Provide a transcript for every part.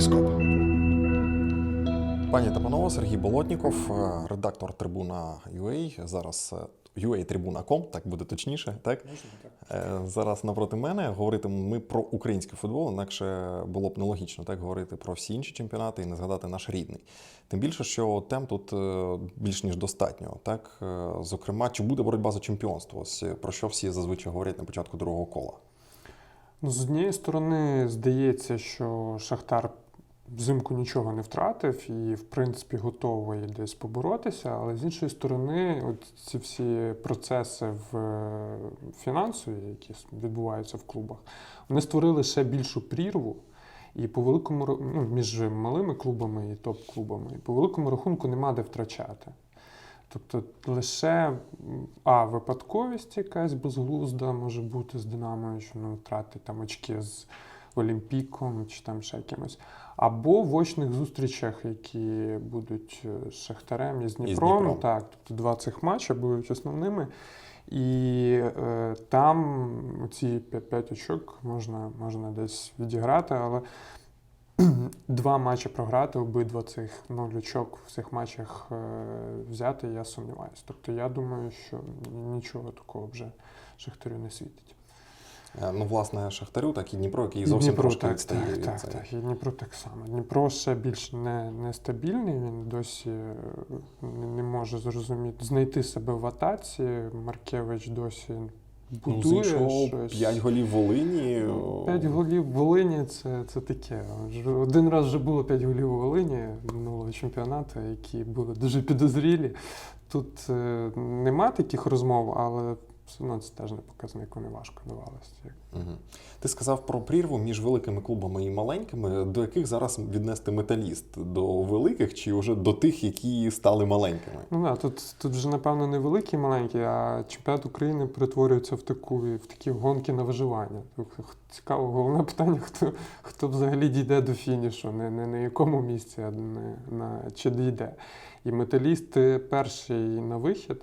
Вітіскоп. Пані та панове, Сергій Болотніков, е, редактор Трибуна UA. Зараз е, UA Трибуна.com, так буде точніше. Так? Е, Зараз напроти мене говоритимемо ми про український футбол, інакше було б нелогічно так говорити про всі інші чемпіонати і не згадати наш рідний. Тим більше, що тем тут е, більш ніж достатньо. Так? Е, Зокрема, чи буде боротьба за чемпіонство? Ось е, про що всі зазвичай говорять на початку другого кола. Ну, з однієї сторони, здається, що Шахтар взимку нічого не втратив і, в принципі, готовий десь поборотися. Але з іншої сторони, от ці всі процеси в е, фінансові, які відбуваються в клубах, вони створили ще більшу прірву. І по великому ну, між малими клубами і топ-клубами, і по великому рахунку нема де втрачати. Тобто лише а випадковість якась безглузда може бути з Динамо, що ну, втратить там очки з Олімпіком чи там ще якимось. Або в очних зустрічах, які будуть е, з Шахтарем і з Дніпром. Дніпром. Так, тобто два цих матчі будуть основними. І е, там ці 5 очок можна, можна десь відіграти, але два матчі програти, обидва цих нуль очок в цих матчах е, взяти, я сумніваюся. Тобто я думаю, що нічого такого вже Шахтарю не світить. Е, Ну, власне, Шахтарю, так і Дніпро, який зовсім Дніпро, трошки так, відстає так, від так, цього. так. І Дніпро так само. Дніпро ще більш не, нестабільний, він досі е, не, може зрозуміти, знайти себе в атаці. Маркевич досі Ну, будує іншого, щось. 5 голів в Волині. о, П'ять голів в Волині це, це таке. Один раз вже було п'ять голів Волині минулого чемпіонату, які були дуже підозрілі. Тут е, нема таких розмов, але все одно це теж не показник, вони важко давалися. Мгм. Ти сказав про прірву між великими клубами і маленькими, до яких зараз віднести металіст? До великих чи вже до тих, які стали маленькими? Ну да, тут, тут вже, напевно, не великі і маленькі, а чемпіонат України перетворюється в таку в такі гонки на виживання. Цікаво, головне питання, хто, хто взагалі дійде до фінішу, не, не на якому місці, а не на чи дійде. І металіст перший на вихід,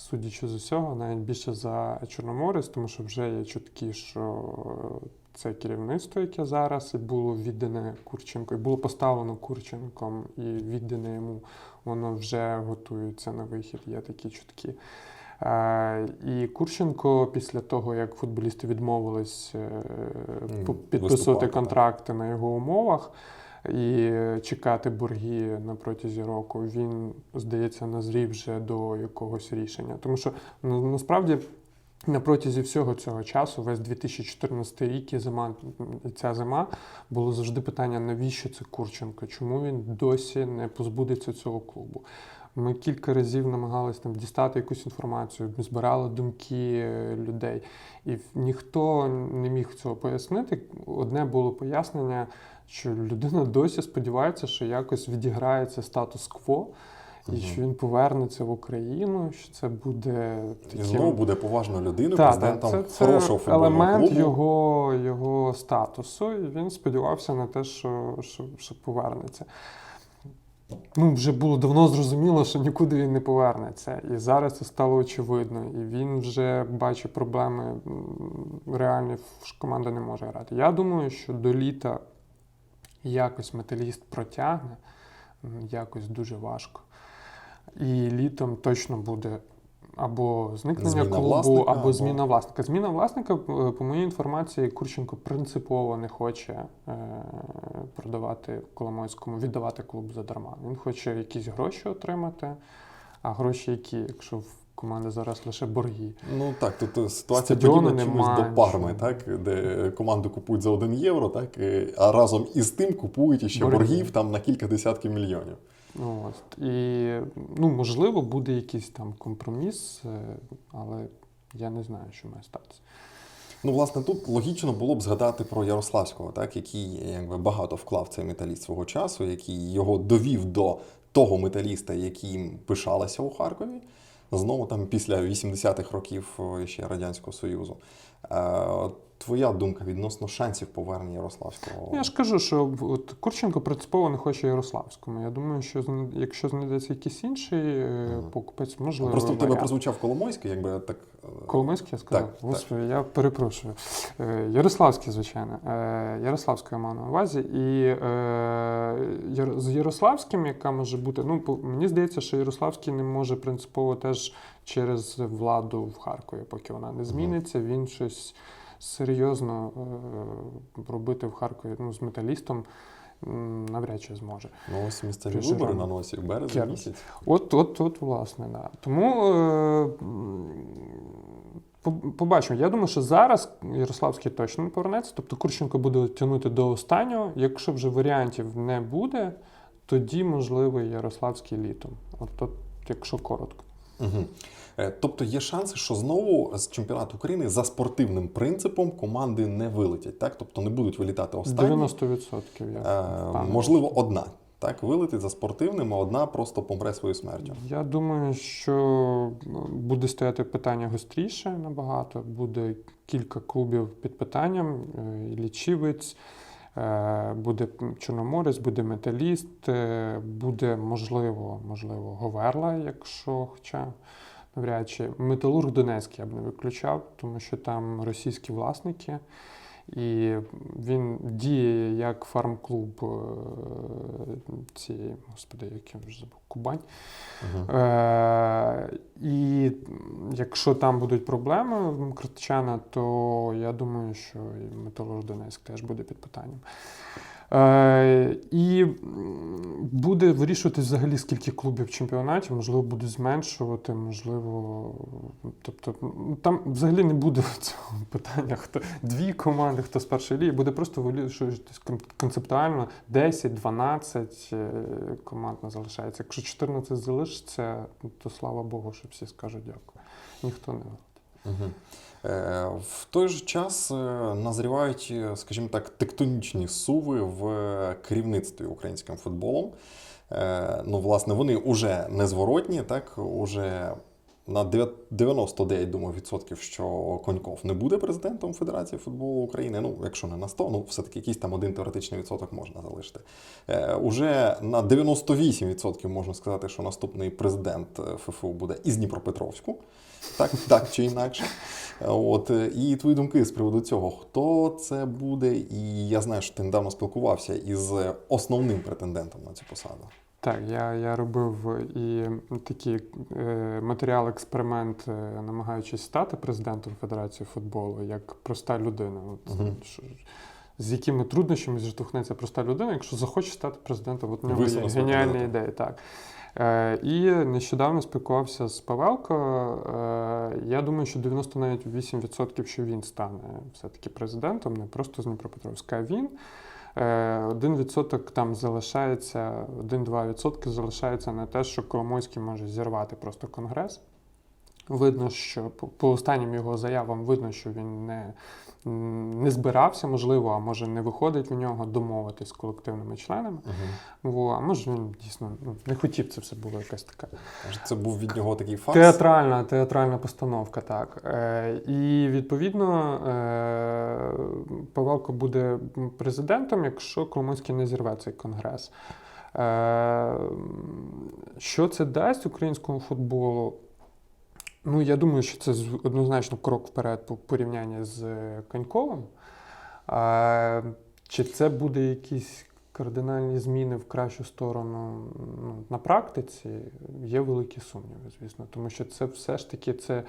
судячи з усього, навіть більше за Чорноморець, тому що вже є чутки, що це керівництво, яке зараз і було віддане Курченко, і було поставлено Курченком і віддане йому воно вже готується на вихід, є такі чутки. Е, І Курченко, після того, як футболісти відмовились е, підписувати контракти на його умовах і чекати борги на протязі року, він, здається, назрів вже до якогось рішення. Тому що ну, насправді. На протязі всього цього часу, весь 2014 рік і зима, і ця зима, було завжди питання, навіщо це Курченко? Чому він досі не позбудеться цього клубу? Ми кілька разів намагалися там дістати якусь інформацію, збирали думки е, людей, і ніхто не міг цього пояснити. Одне було пояснення, що людина досі сподівається, що якось відіграється статус-кво. І Мгм. що він повернеться в Україну, що це буде І знову буде поважною людиною, так, президентом це, це хорошого футбольного елемент клубу. його, його статусу, і він сподівався на те, що, що, що повернеться. Ну, вже було давно зрозуміло, що нікуди він не повернеться. І зараз це стало очевидно. І він вже бачить проблеми реальні, команда не може грати. Я думаю, що до літа якось металіст протягне, якось дуже важко. І літом точно буде або зникнення Зміна клубу, власника, або, зміна власника. Зміна власника, е, по моїй інформації, Курченко принципово не хоче е, продавати Коломойському, віддавати клуб задарма. Він хоче якісь гроші отримати, а гроші які, якщо в команди зараз лише борги. Ну так, тут е, ситуація подібна чомусь до Парми, так, де команду купують за 1 євро, так, а разом із тим купують іще Борги. боргів там на кілька десятків мільйонів. Ну, От. І, ну, можливо, буде якийсь там компроміс, е, але я не знаю, що має статися. Ну, власне, тут логічно було б згадати про Ярославського, так, який якби, багато вклав цей металіст свого часу, який його довів до того металіста, яким пишалася у Харкові. Знову там після 80-х років е, ще Радянського Союзу. Твоя думка відносно шансів повернення Ярославського? Я ж кажу, що от Курченко принципово не хоче Ярославському. Я думаю, що якщо знайдеться якийсь інший Мгм. покупець, можливо. Просто в тебе прозвучав Коломойський, якби так. е, Коломийський, я сказав? Так, так. Я перепрошую. Е, Ярославський, звичайно. Ярославський я мав на увазі. І з Ярославським, яка може бути. Ну, мені здається, що Ярославський не може принципово теж через владу в Харкові, поки вона не зміниться. Він щось серйозно е, робити в Харкові ну, з металістом. Навряд чи зможе. Ну ось місцеві вибори на носі в березні місяць. От, от, от, власне, да. Тому е, побачимо. Я думаю, що зараз Ярославський точно не повернеться. Тобто Курченко буде тягнути до останнього. Якщо вже варіантів не буде, тоді можливо Ярославський літом. От, от якщо коротко. Угу. Тобто є шанси, що знову з чемпіонату України за спортивним принципом команди не вилетять, так? Тобто не будуть вилітати останні. 90% я Е, можливо, одна. Так, вилетить за спортивним, а одна просто помре своєю смертю. Я думаю, що ну, буде стояти питання гостріше набагато. Буде кілька клубів під питанням. е, Лічівець, е, буде Чорноморець, буде Металіст, е, буде можливо, можливо, Говерла, якщо хоча. Навряд чи Металург Донецький я б не виключав, тому що там російські власники, і він діє як фарм-клуб е, цієї, господи, як я вже забув, Кубань. Угу. Е, і якщо там будуть проблеми в Критичана, то я думаю, що і Металург Донецьк теж буде під питанням. Е, і буде вирішувати взагалі, скільки клубів в чемпіонаті, можливо, буде зменшувати, можливо. Тобто, там взагалі не буде цього питання, хто дві команди, хто з першої ліги, буде просто вирішуватись кон- концептуально 10-12 е, команд не залишається. Якщо 14 залишиться, то слава Богу, що всі скажуть дякую. Ніхто не Угу. Е, в той же час е, назрівають, е, скажімо так, тектонічні суви в керівництві українським футболом. Ну, власне, вони вже незворотні, так, уже на 99, думаю, відсотків, що Коньков не буде президентом Федерації футболу України. Ну, якщо не на 100, ну все-таки якийсь там один теоретичний відсоток можна залишити. Е, уже на 98% можна сказати, що наступний президент е, ФФУ буде із Дніпропетровську. Так, так чи інакше. От, е, і твої думки з приводу цього, хто це буде? І я знаю, що ти недавно спілкувався із основним претендентом на цю посаду. Так, я, я робив і такий е, матеріал, експеримент, е, намагаючись стати президентом Федерації футболу, як проста людина. От, Мгм. що- з якими труднощами зіштовхнеться проста людина, якщо захоче стати президентом, от в нього є геніальні ідеї. Так. Е, і нещодавно спілкувався з Павелко. Е, я думаю, що 98%, що він стане все-таки президентом, не просто з Дніпропетровська, а він. Е, Один відсоток там залишається, 1-2% залишається на те, що Коломойський може зірвати просто конгрес. Видно, що по, останнім його заявам видно, що він не, не збирався, можливо, а може не виходить в нього домовитись з колективними членами. Угу. Во, а може він дійсно ну, не хотів це все було якась така Це був від нього такий факт. театральна, театральна постановка, так. Е, і відповідно е, Павелко буде президентом, якщо Коломойський не зірве цей конгрес. Е, що це дасть українському футболу? Ну, я думаю, що це однозначно крок вперед по порівнянні з е, Коньковим. А, чи це буде якісь кардинальні зміни в кращу сторону ну, на практиці, є великі сумніви, звісно. Тому що це все ж таки це. е,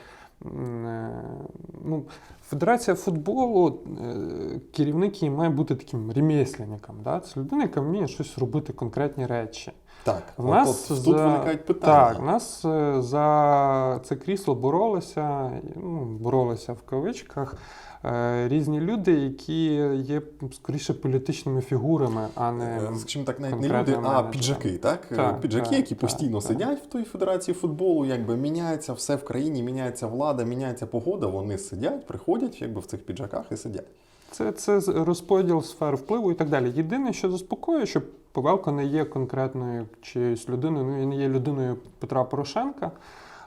Ну, Федерація футболу, е, керівник її має бути таким ремесленником. Да? Це людина, яка вміє щось робити, конкретні речі. Так, В нас от тут за- виникають питання. Так, нас е, за це крісло боролися, ну, боролися в кавичках. е, Різні люди, які є скоріше політичними фігурами, а не Е, Скажімо так, навіть не люди, а піджаки, так? Так, піджаки, так, які так, постійно сидять в той федерації футболу, якби міняється все в країні, міняється влада, міняється погода. Вони сидять, приходять, якби в цих піджаках і сидять. Це, це розподіл сфер впливу і так далі. Єдине, що заспокоює, що Павелко не є конкретною чиєюсь людиною, ну він є людиною Петра Порошенка.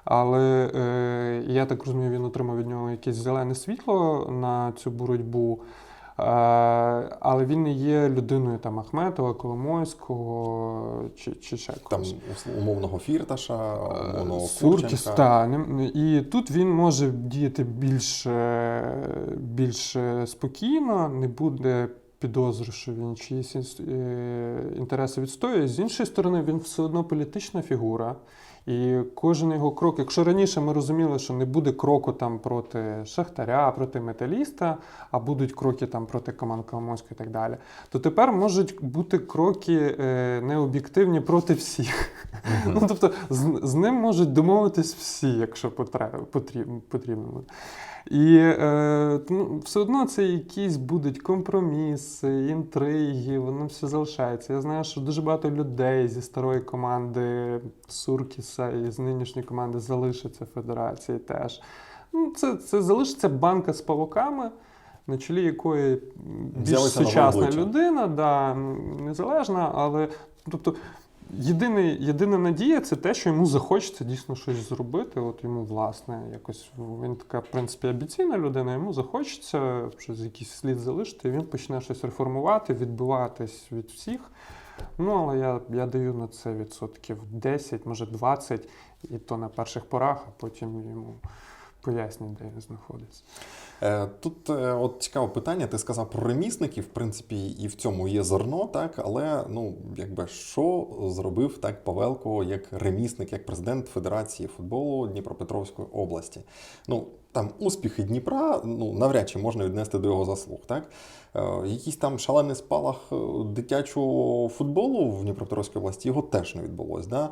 Але е, я так розумію, він отримав від нього якесь зелене світло на цю боротьбу. Е, але він не є людиною там Ахметова, Коломойського чи, чи ще когось. ус- умовного фірташа, умовного Суркіс, та, не- і тут він може діяти більш, е, більш е, спокійно, не буде підозри, що він чиїсь е, інтереси відстоює. З іншої сторони, він все одно політична фігура. І кожен його крок, якщо раніше ми розуміли, що не буде кроку там проти Шахтаря, проти металіста, а будуть кроки там проти Коломойського і так далі, то тепер можуть бути кроки е, необ'єктивні проти всіх. Ну, тобто з, з ним можуть домовитись всі, якщо потрібно. І е, ну, все одно це якісь будуть компроміси, інтриги, воно все залишається. Я знаю, що дуже багато людей зі старої команди Суркіса і з нинішньої команди залишаться в федерації теж. Ну, це, це залишиться банка з павуками, на чолі якої більш нове сучасна людина, да, незалежна, але тобто. Єдиний, єдина надія це те, що йому захочеться дійсно щось зробити. От йому, власне, якось він така, в принципі, амбіційна людина, йому захочеться щось якийсь слід залишити, і він почне щось реформувати, відбиватись від всіх. Ну, але я, я даю на це відсотків 10, може 20, і то на перших порах, а потім йому пояснять, де він знаходиться. Е, Тут е, от цікаве питання. Ти сказав про ремісників, в принципі, і в цьому є зерно, так але ну якби що зробив так Павелко як ремісник, як президент Федерації футболу Дніпропетровської області. Ну там успіхи Дніпра, ну навряд чи можна віднести до його заслуг, так е, якийсь там шалений спалах дитячого футболу в Дніпропетровській області його теж не відбулось. Да?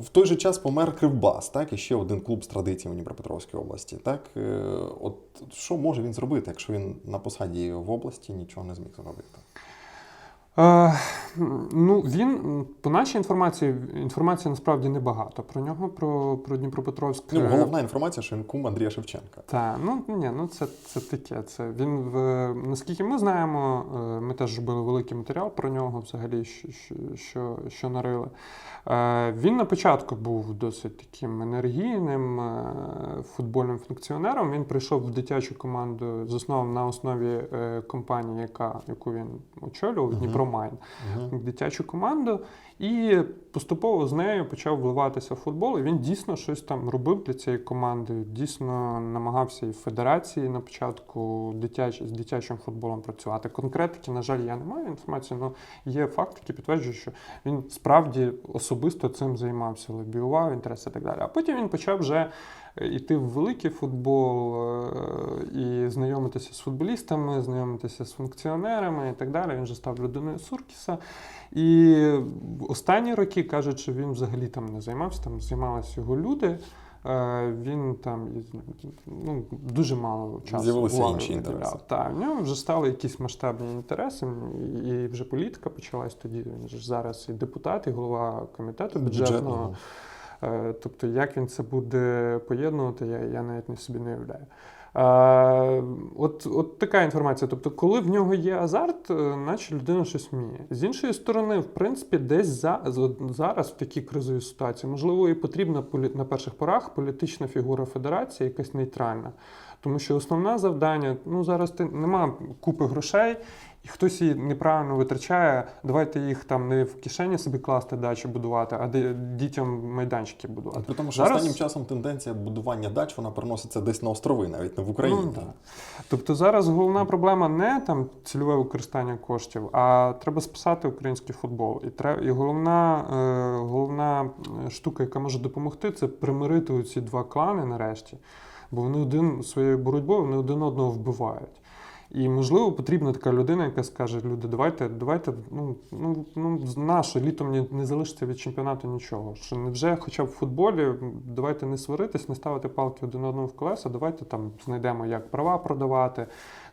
В той же час помер Кривбас, так, і ще один клуб з традиціями в Дніпропетровській області. Так, от що може він зробити, якщо він на посаді в області нічого не зміг зробити? Е, ну, він, по нашій інформації, інформації насправді небагато про нього, про, про Дніпропетровськ. Ну, головна інформація, що він кум Андрія Шевченка. Так, ну ні, ну це, це таке. Це він в наскільки ми знаємо, е, ми теж робили великий матеріал про нього, взагалі, що, що, що, що нарили. Е, Він на початку був досить таким енергійним е, футбольним функціонером. Він прийшов в дитячу команду, засновану на основі е, компанії, яка, яку він очолював, Мгм. Дніпромайн Угу. дитячу команду і поступово з нею почав вливатися в футбол. І він дійсно щось там робив для цієї команди. Дійсно намагався і в федерації на початку дитяч, з дитячим футболом працювати. Конкретики, на жаль, я не маю інформації, але є факт, який підтверджує, що він справді особисто цим займався, лобіював інтереси і так далі. А потім він почав вже йти в великий футбол е, і знайомитися з футболістами, знайомитися з функціонерами і так далі. Він вже став людиною Суркіса. І останні роки кажуть, що він взагалі там не займався, там займалися його люди. Е, Він там ну, дуже мало часу З'явилися інші інтереси. Так, в нього вже стали якісь масштабні інтереси, і вже політика почалась тоді. Він ж зараз і депутат, і голова комітету бюджетного. Бюджетного. Е, Тобто, як він це буде поєднувати, я, я навіть не собі не уявляю. Е, От, от така інформація. Тобто, коли в нього є азарт, е, наче людина щось вміє. З іншої сторони, в принципі, десь за, зараз в такій кризовій ситуації, можливо, і потрібна на перших порах політична фігура федерації, якась нейтральна. Тому що основне завдання, ну зараз ти нема купи грошей, і хтось її неправильно витрачає. Давайте їх там не в кишені собі класти дачі будувати, а дітям майданчики будувати. При тому, що Зараз- останнім часом тенденція будування дач вона переноситься десь на острови, навіть не в Україні. Ну. Тобто зараз головна проблема не там цільове використання коштів, а треба спасати український футбол. І треба, і головна, е, головна е, штука, яка може допомогти, це примирити ці два клани нарешті. Бо вони один своєю боротьбою вони один одного вбивають. І можливо потрібна така людина, яка скаже: люди, давайте, давайте, ну ну ну наше літом не, не залишиться від чемпіонату нічого. Що не вже, хоча б в футболі, давайте не сваритись, не ставити палки один одному в колеса, давайте там знайдемо, як права продавати.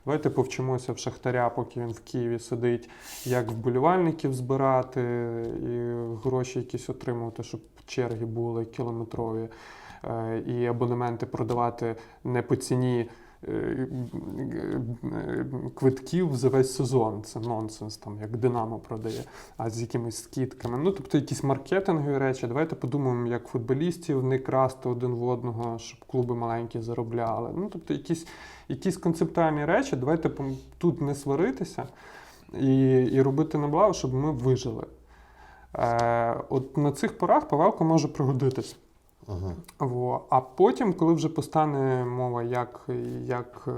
Давайте повчимося в Шахтаря, поки він в Києві сидить, як вболівальників збирати і гроші якісь отримувати, щоб черги були кілометрові, е, і абонементи продавати не по ціні квитків за весь сезон. Це нонсенс, там, як Динамо продає, а з якимись скидками. Ну, тобто якісь маркетингові речі. Давайте подумаємо, як футболістів не красти один в одного, щоб клуби маленькі заробляли. Ну, тобто якісь, якісь концептуальні речі, давайте тут не сваритися і, і робити на щоб ми вижили. Е, от на цих порах Павелко може пригодитись. Угу. Во. А потім, коли вже постане мова, як, як е,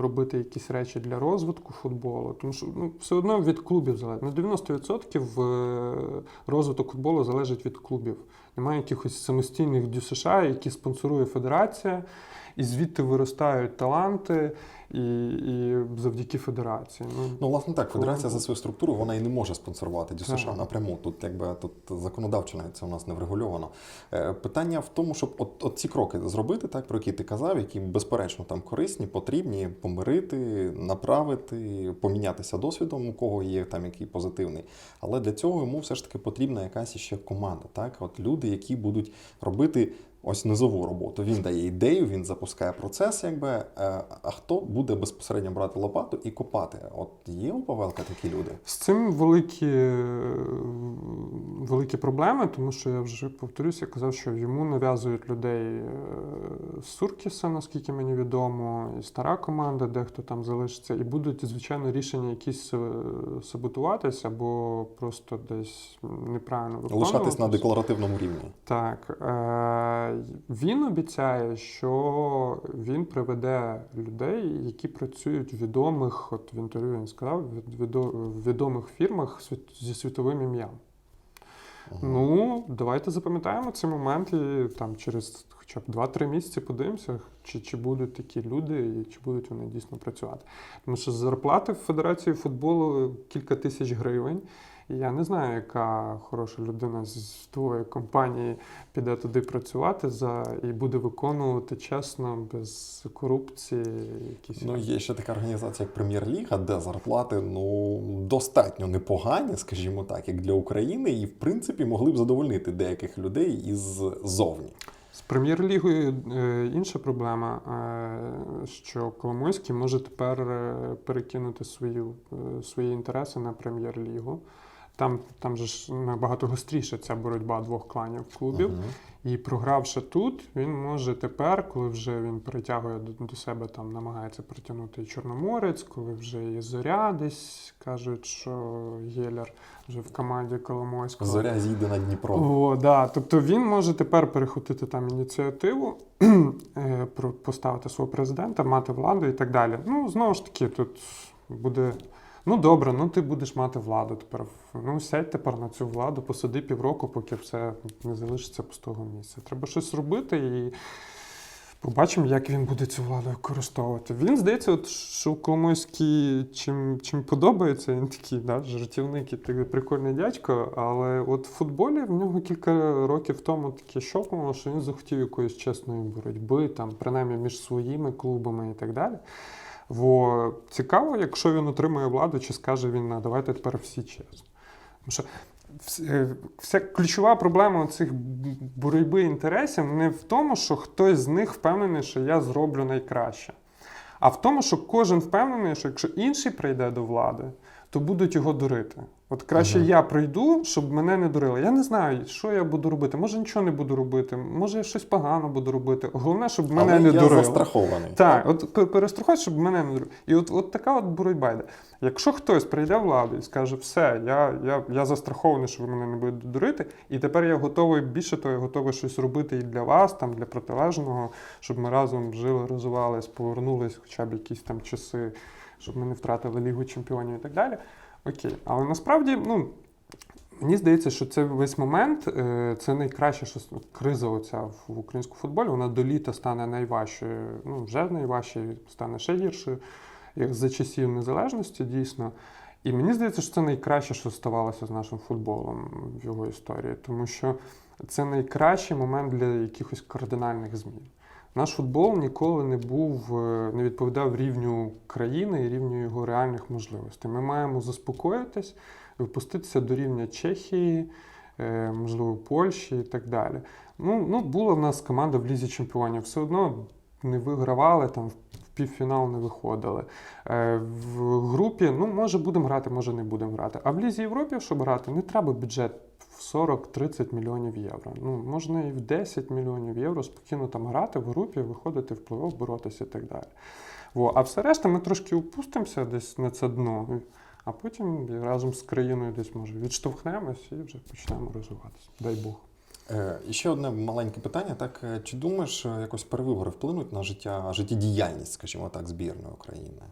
робити якісь речі для розвитку футболу, тому що ну, все одно від клубів залежить. На 90% е, розвиток футболу залежить від клубів. Немає якихось самостійних ДЮСШ, які спонсорує федерація, і звідти виростають таланти, і, і завдяки федерації. Ну, Ну, власне так, федерація за свою структуру вона і не може спонсорувати ДЮСШ Так. напряму. Тут якби тут законодавчо навіть це у нас не врегульовано. Е, Питання в тому, щоб от, от ці кроки зробити, так про які ти казав, які безперечно там корисні, потрібні, помирити, направити, помінятися досвідом, у кого є там який позитивний. Але для цього йому все ж таки потрібна якась ще команда. Так, от люди, які будуть робити. Ось низову роботу. Він дає ідею, він запускає процес, якби. е, А хто буде безпосередньо брати лопату і копати? От є у Павелка такі люди? З цим великі, е, великі проблеми, тому що я вже повторюся, казав, що йому нав'язують людей е, з Суркіса, наскільки мені відомо, і стара команда, дехто там залишиться, і будуть, звичайно, рішення якісь саботуватись або просто десь неправильно виконуватись. Лишатись на декларативному рівні. Так, він обіцяє, що він приведе людей, які працюють в відомих, от в інтерв'ю він сказав, в відомих фірмах зі світовим ім'ям. Ну, давайте запам'ятаємо цей момент і там через хоча б 2-3 місяці подивимося, чи, чи будуть такі люди і чи будуть вони дійсно працювати. Тому що зарплати в Федерації футболу кілька тисяч гривень. Я не знаю, яка хороша людина з твоєї компанії піде туди працювати за і буде виконувати чесно, без корупції. Якісь Ну, є ще така організація, як Прем'єр-ліга, де зарплати ну достатньо непогані, скажімо так, як для України, і в принципі могли б задовольнити деяких людей із зовні. З прем'єр-лігою е, інша проблема, е, що Коломойський може тепер е, перекинути свою, свої інтереси на прем'єр-лігу. Там, там же ж набагато гостріша ця боротьба двох кланів клубів. Мгм. І програвши тут, він може тепер, коли вже він притягує до, до себе, там намагається притягнути і Чорноморець, коли вже і Зоря десь кажуть, що Єляр вже в команді Коломойського. Зоря зійде на Дніпро. О, да. Тобто він може тепер перехопити там ініціативу, е, поставити свого президента, мати владу і так далі. Ну, знову ж таки, тут буде. Ну добре, ну ти будеш мати владу тепер. Ну сядь тепер на цю владу, посиди півроку, поки все не залишиться пустого місця. Треба щось робити і побачимо, як він буде цю владу використовувати. Він здається, от, що Коломойський чим, чим подобається, він такий, да, жартівник і такий прикольний дядько. Але от в футболі в нього кілька років тому таке щокнуло, що він захотів якоїсь чесної боротьби, там, принаймні між своїми клубами і так далі. Во цікаво, якщо він отримує владу, чи скаже він, «А, давайте тепер всі чесно. Тому що е, вся ключова проблема цих боротьби інтересів не в тому, що хтось з них впевнений, що я зроблю найкраще, а в тому, що кожен впевнений, що якщо інший прийде до влади, то будуть його дурити. От краще Ага. я прийду, щоб мене не дурили. Я не знаю, що я буду робити. Може нічого не буду робити, може я щось погано буду робити. Головне, щоб мене Але не я дурили. застрахований. Так, от пе- перестрахуй, щоб мене не дурили. І от, от така от боротьба йде. Якщо хтось прийде владу і скаже, все, я, я, я застрахований, що ви мене не будете дурити, і тепер я готовий більше того, я готовий щось робити і для вас, там, для протилежного, щоб ми разом жили, розвивались, повернулись хоча б якісь там часи, щоб ми не втратили Лігу Чемпіонів і так далі. Окей. Але насправді, ну. Мені здається, що це весь момент, е, це найкраще, що криза оця в українському футболі, вона до літа стане найважчою, ну вже найважчою, стане ще гіршою, як за часів незалежності, дійсно. І мені здається, що це найкраще, що ставалося з нашим футболом в його історії, тому що це найкращий момент для якихось кардинальних змін. Наш футбол ніколи не був, е, не відповідав рівню країни і рівню його реальних можливостей. Ми маємо заспокоїтись, випуститися до рівня Чехії, е, можливо, Польщі і так далі. Ну, ну була в нас команда в Лізі Чемпіонів, все одно не вигравали там в півфінал не виходили. Е, В групі, ну, може, будемо грати, може не будемо грати. А в Лізі Європі, щоб грати, не треба бюджет в 40-30 мільйонів євро. Ну, можна і в 10 мільйонів євро спокійно там грати в групі, виходити в плей-офф, боротися і так далі. Во. А все решта ми трошки опустимося десь на це дно, а потім разом з країною десь може відштовхнемось і вже почнемо розвиватися. Дай Бог. Е, І ще одне маленьке питання. Так, е, чи думаєш, е, якось перевибори вплинуть на життя, життєдіяльність, скажімо так, збірної України?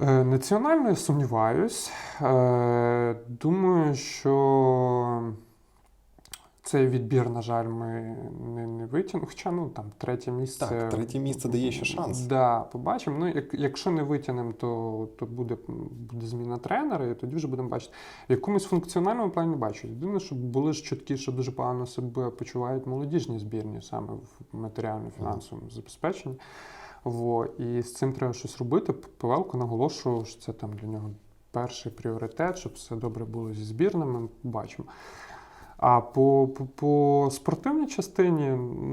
Е, Національно я сумніваюсь. Е, Думаю, що цей відбір, на жаль, ми не, не витягнемо. Хоча ну там третє місце. Так, третє місце дає ще шанс. Да, побачимо. Ну, як, якщо не витягнемо, то, то буде, буде зміна тренера, і тоді вже будемо бачити. В якомусь функціональному плані не бачу. Єдине, щоб були ж чутки, що дуже погано себе почувають молодіжні збірні саме в матеріально-фінансовому забезпеченні. Во, і з цим треба щось робити. Павелко наголошував, що це там для нього перший пріоритет, щоб все добре було зі збірними. Бачимо. А по, по, по спортивній частині,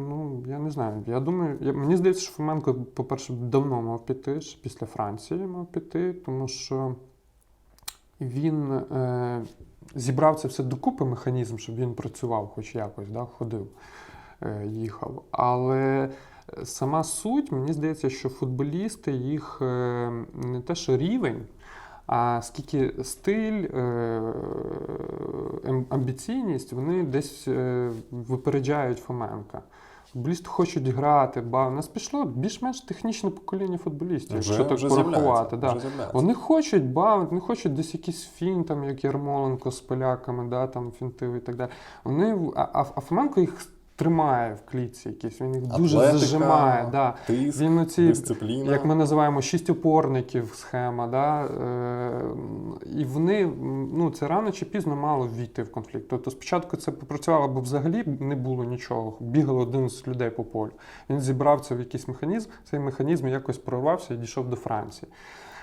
ну я не знаю. Я думаю, я, мені здається, що Фоменко, по-перше, давно мав піти, ще після Франції мав піти, тому що він е, зібрав це все докупи механізм, щоб він працював, хоч якось, да, ходив, е, їхав. Але сама суть, мені здається, що футболісти їх е, не те, що рівень. А скільки стиль, е, ем- амбіційність, вони десь е, випереджають Фоменка. Футболісти хочуть грати, ба у нас пішло більш-менш технічне покоління футболістів, якщо так порахувати. Да. вже. Вони хочуть бавити, вони хочуть десь якийсь фінт, там, як Ярмоленко з поляками, да, там, фінти і так далі. Вони, а, а Фоменко їх тримає в клітці якісь, він їх дуже Атлетика, зажимає. Да. Тиск, Він оці, дисципліна. як ми називаємо, шість опорників схема. Да? Е, і вони, ну, це рано чи пізно мало війти в конфлікт. Тобто спочатку це попрацювало, бо взагалі не було нічого. Бігало один з людей по полю. Він зібрав це в якийсь механізм, цей механізм якось прорвався і дійшов до Франції.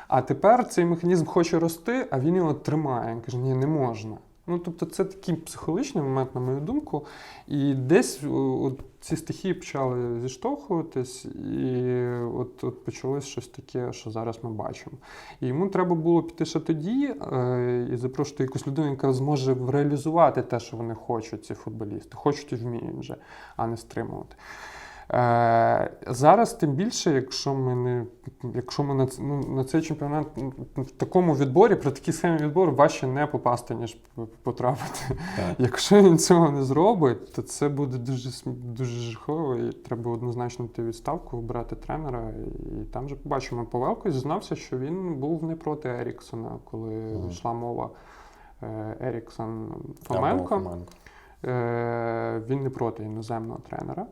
А тепер цей механізм хоче рости, а він його тримає. Він каже, ні, не можна. Ну, тобто, це такий психологічний момент, на мою думку. І десь от, ці стихії почали зіштовхуватись, і от, от почалось щось таке, що зараз ми бачимо. І йому треба було піти ще тоді е, і запрошувати якусь людину, яка зможе реалізувати те, що вони хочуть, ці футболісти. Хочуть і вміють вже, а не стримувати. Е, зараз тим більше, якщо ми не якщо ми на, ну, на цей чемпіонат ну, в такому відборі, при такій схемі відбору важче не попасти, ніж потрапити. Так. Якщо він цього не зробить, то це буде дуже дуже жахливо, і треба однозначно йти відставку, вибирати тренера. І там же побачимо. Павелко зізнався, що він був не проти Еріксона, коли Мгм. йшла мова е, Еріксон Фоменко. Фоменко. Е, він не проти іноземного тренера.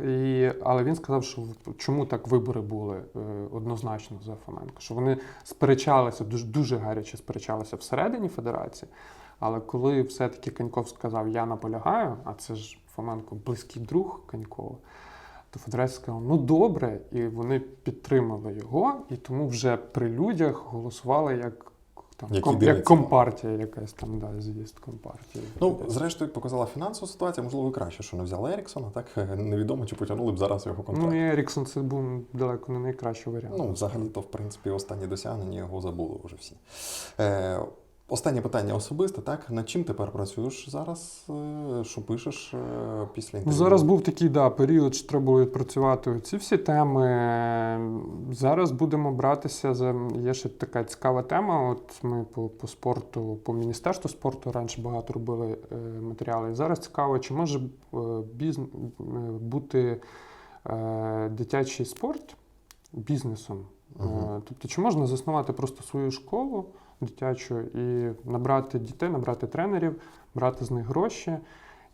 І, але він сказав, що чому так вибори були е, однозначно за Фоменко, що вони сперечалися, дуже, дуже гаряче сперечалися всередині федерації. Але коли все-таки Каньков сказав, я наполягаю, а це ж Фоменко близький друг Канькова, то федерація сказала, ну добре, і вони підтримали його, і тому вже при людях голосували як, там, Який ком, як компартія, якась там, да, з'їзд компартії. Ну, зрештою, показала фінансова ситуація, можливо, і краще, що не взяли Еріксона, так невідомо, чи потягнули б зараз його контракт. Ну, і Еріксон це був далеко не найкращий варіант. Ну, взагалі-то, в принципі, останні досягнення його забули вже всі. Е, останнє питання особисте, так? Над чим тепер працюєш зараз? Е, що пишеш е, після Ну, інтерв'ю? зараз був такий да, період, що треба було відпрацювати ці всі теми. Зараз будемо братися за. Є ще така цікава тема. От ми по, по спорту, по міністерству спорту раніше багато робили е, матеріали. І зараз цікаво, чи може біз... е, бути дитячий спорт бізнесом. Е, Тобто, чи можна заснувати просто свою школу дитячу і набрати дітей, набрати тренерів, брати з них гроші.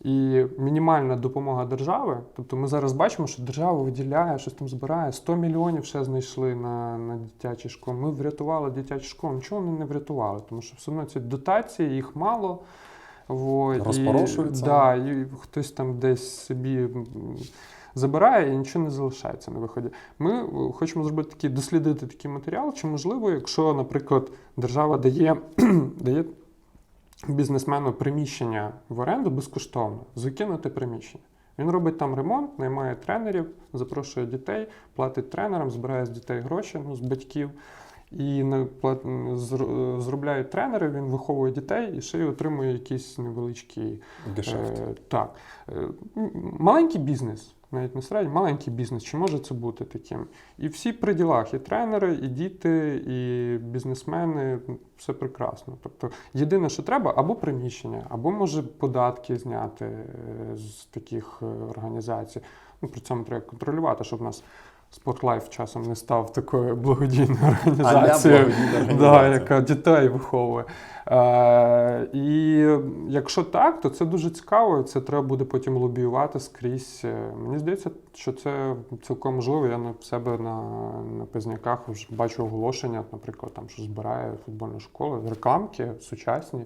І мінімальна допомога держави. Тобто ми зараз бачимо, що держава виділяє, щось там збирає, 100 мільйонів ще знайшли на, на дитячі школи. Ми врятували дитячі школи. Нічого вони не врятували, тому що все одно ці дотації, їх мало. Во, Розпорошуються. І, да, і хтось там десь собі забирає і нічого не залишається на виході. Ми е, хочемо зробити такий, дослідити такий матеріал, чи можливо, якщо, наприклад, держава дає, дає бізнесмену приміщення в оренду безкоштовно, закинути приміщення. Він робить там ремонт, наймає тренерів, запрошує дітей, платить тренерам, збирає з дітей гроші, ну, з батьків. І зр- зробляють тренери, він виховує дітей і ще й отримує якісь невеличкі Гешефт. Е, так. Е, маленький бізнес, навіть не середній, маленький бізнес. Чи може це бути таким? І всі при ділах, і тренери, і діти, і бізнесмени, все прекрасно. Тобто, єдине, що треба, або приміщення, або може податки зняти е, з таких е, організацій. Ну, при цьому треба контролювати, щоб у нас. Спортлайф часом не став такою благодійною організацією, да, яка дітей виховує. Е, і якщо так, то це дуже цікаво. Це треба буде потім лобіювати скрізь. Е, Мені здається, що це цілком можливо. Я на себе на, на пизняках вже бачу оголошення, наприклад, там що збирає футбольна школа, рекламки сучасні,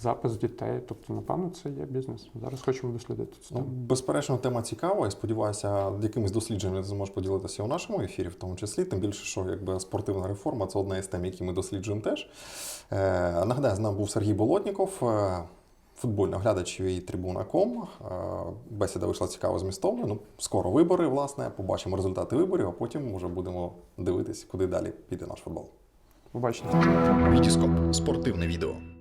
запис дітей. Тобто, напевно, це є бізнес. Зараз хочемо дослідити це. Ну, безперечно, тема цікава, і сподіваюся, якимись дослідженнями ти зможеш поділитися у нашому ефірі, в тому числі. Тим більше, що якби спортивна реформа це одна із тем, які ми досліджуємо теж. Е, нагадаю, з нами був Сергій Болотніков, е, футбольний оглядач UA Tribuna.com. Е, бесіда вийшла цікаво змістовною. Ну, скоро вибори, власне, побачимо результати виборів, а потім вже будемо дивитись, куди далі піде наш футбол. Побачите. Вітіскоп спортивне відео.